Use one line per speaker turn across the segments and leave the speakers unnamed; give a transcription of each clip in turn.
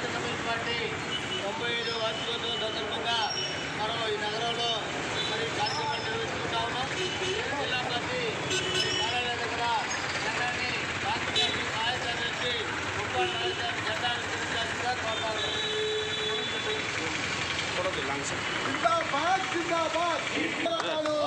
భారత communist party తొంభై ఐదు వార్షికోత్సవం సందర్భంగా మనం ఈ నగరంలో మరి కార్యక్రమాలు నిర్వహిస్తుంటా ఉన్నాం. జిల్లా పార్టీ ఈ కార్యాలయం దగ్గర జెండాన్ని కాంతి పార్టీ నాయకులు నుంచి ముప్పై నాయకులు జెండా విస్తరించాల్సిందిగా కోరుతా ఉన్నాం
జిందాబాద్ జిందాబాద్.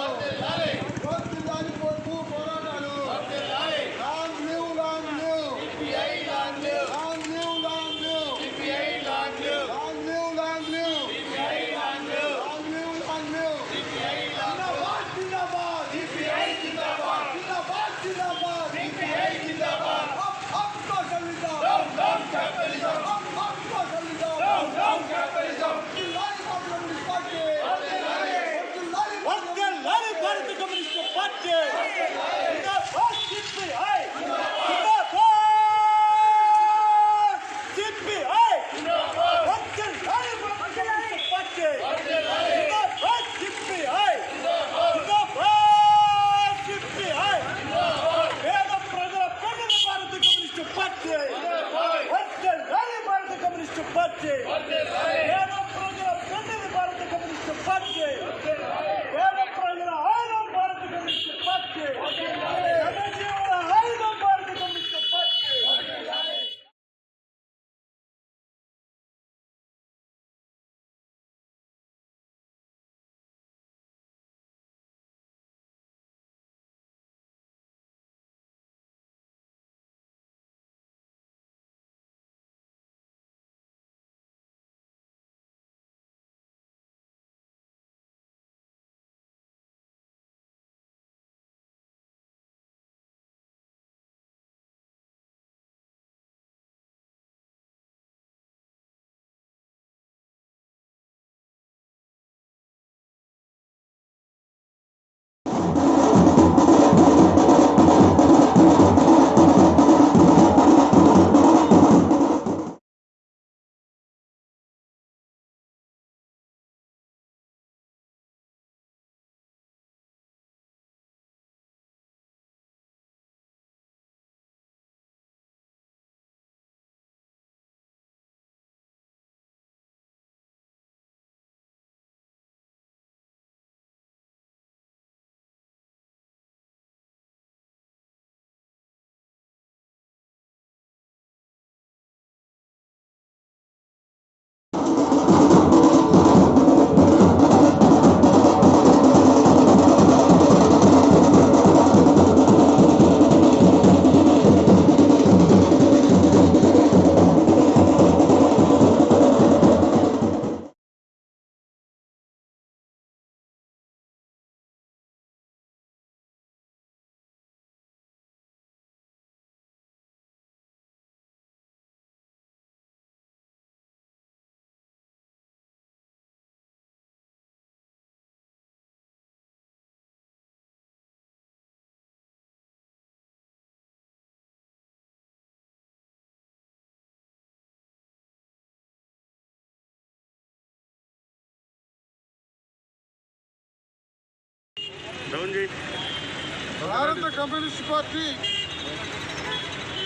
భారత కమ్యూనిస్ట్ పార్టీ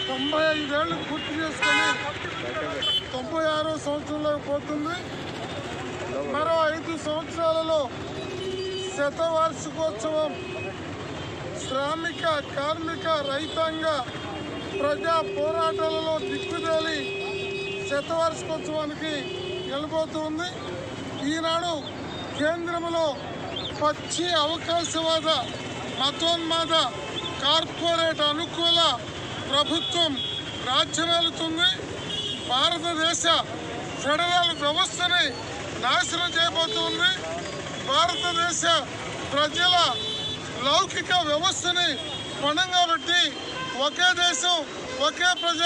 తొంభై ఐదేళ్ళు పూర్తి చేసుకొని తొంభై ఆరో సంవత్సరంలో పోతుంది. మరో ఐదు సంవత్సరాలలో శతవార్షికోత్సవం శ్రామిక కార్మిక రైతాంగ ప్రజా పోరాటాలలో దిక్కుదేలి శతవార్షికోత్సవానికి వెళ్ళిపోతుంది ఈనాడు కేంద్రంలో పచ్చి అవకాశవాద మతోన్మాద కార్పొరేట్ అనుకూల ప్రభుత్వం రాజ్యమేలుతుంది. భారతదేశ ఫెడరల్ వ్యవస్థని నాశనం చేయబోతుంది. భారతదేశ ప్రజల లౌకిక వ్యవస్థని పణంగా పెట్టి ఒకే దేశం ఒకే ప్రజ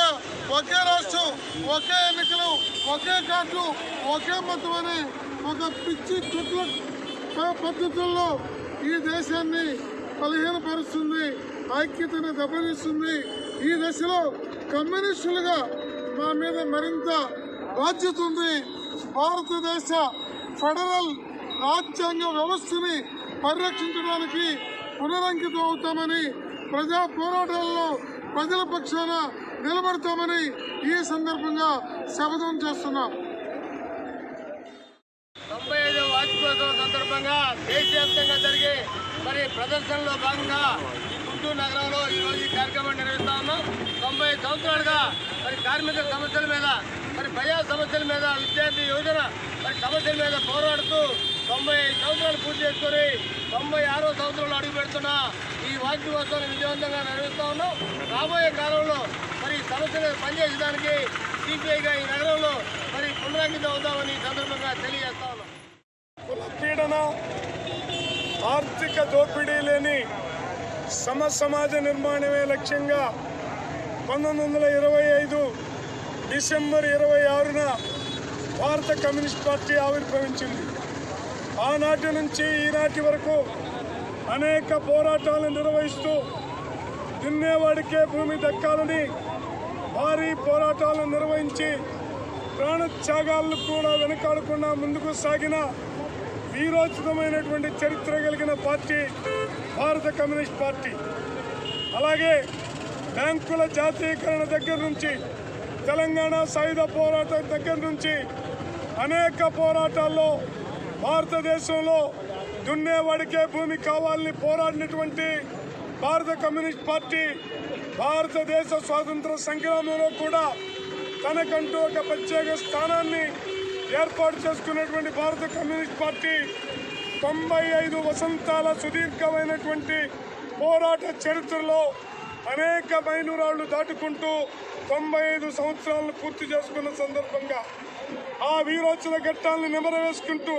ఒకే రాష్ట్రం ఒకే ఎన్నికలు ఒకే కార్డు ఒకే మతం అనే ఒక పిచ్చి కుట్ల పద్ధతుల్లో ఈ దేశాన్ని బలహీనపరుస్తుంది ఐక్యతను దెబ్బతీస్తుంది. ఈ దశలో కమ్యూనిస్టులుగా మా మీద మరింత బాధ్యత ఉంది. భారతదేశ ఫెడరల్ రాజ్యాంగ వ్యవస్థని పరిరక్షించడానికి పునరంకితం అవుతామని ప్రజా పోరాటాల్లో ప్రజల పక్షాన నిలబడతామని ఈ సందర్భంగా
శపథం చేస్తున్నాం
తొంభై ఐదు వార్షికోత్సవం సందర్భంగా దేశవ్యాప్తంగా జరిగే మరి ప్రదర్శనలో భాగంగా ఈ గుంటూరు నగరంలో ఈ రోజు ఈ కార్యక్రమం నిర్వహిస్తా ఉన్నాం. తొంభై సంవత్సరాలుగా మరి కార్మిక సమస్యల మీద మరి ప్రజా సమస్యల మీద విద్యార్థి యువజన మరి సమస్యల మీద పోరాడుతూ తొంభై ఐదు సంవత్సరాలు పూర్తి చేసుకొని తొంభై ఆరో సంవత్సరంలో అడుగు పెడుతున్న ఈ వార్షికోత్సవాన్ని విజయవంతంగా నిర్వహిస్తా ఉన్నాం. రాబోయే కాలంలో మరి సమస్యలు సమస్య మీద పనిచేయడానికి సిపిఐగా ఈ నగరంలో మరి పునరాంకితం అవుతామని ఈ సందర్భంగా తెలియజేస్తా ఉన్నాం.
కుల పీడన ఆర్థిక దోపిడీ లేని సమ సమాజ నిర్మాణమే లక్ష్యంగా పంతొమ్మిది వందల ఇరవై ఐదు డిసెంబర్ ఇరవై ఆరున భారత కమ్యూనిస్ట్ పార్టీ ఆవిర్భవించింది. ఆనాటి నుంచి ఈనాటి వరకు అనేక పోరాటాలు నిర్వహిస్తూ దున్నేవాడికే భూమి దక్కాలని భారీ పోరాటాలను నిర్వహించి ప్రాణత్యాగాలను కూడా వెనకాడకుండా ముందుకు సాగిన వీరోచితమైనటువంటి చరిత్ర కలిగిన పార్టీ భారత కమ్యూనిస్ట్ పార్టీ. అలాగే బ్యాంకుల జాతీయకరణ దగ్గర నుంచి తెలంగాణ సాయుధ పోరాటం దగ్గర నుంచి అనేక పోరాటాల్లో భారతదేశంలో దున్నేవాడికే భూమి కావాలని పోరాడినటువంటి భారత కమ్యూనిస్ట్ పార్టీ భారతదేశ స్వాతంత్ర సంగ్రామంలో కూడా తనకంటూ ఒక ప్రత్యేక స్థానాన్ని ఏర్పాటు చేసుకున్నటువంటి భారత కమ్యూనిస్ట్ పార్టీ తొంభై ఐదు వసంతాల సుదీర్ఘమైనటువంటి పోరాట చరిత్రలో అనేక మైలురాళ్ళు దాటుకుంటూ తొంభై ఐదు సంవత్సరాలను పూర్తి చేసుకున్న సందర్భంగా ఆ వీరోచన ఘట్టాలను నిమరవేసుకుంటూ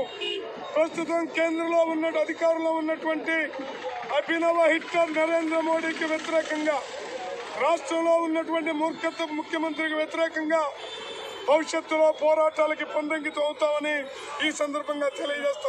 ప్రస్తుతం కేంద్రంలో ఉన్న అధికారంలో ఉన్నటువంటి అభినవ హిట్లర్ నరేంద్ర మోడీకి వ్యతిరేకంగా రాష్ట్రంలో ఉన్నటువంటి మూర్ఖత్వ ముఖ్యమంత్రికి వ్యతిరేకంగా భవిష్యత్తులో పోరాటాలకి పొందంకితం అవుతామని ఈ సందర్భంగా తెలియజేస్తా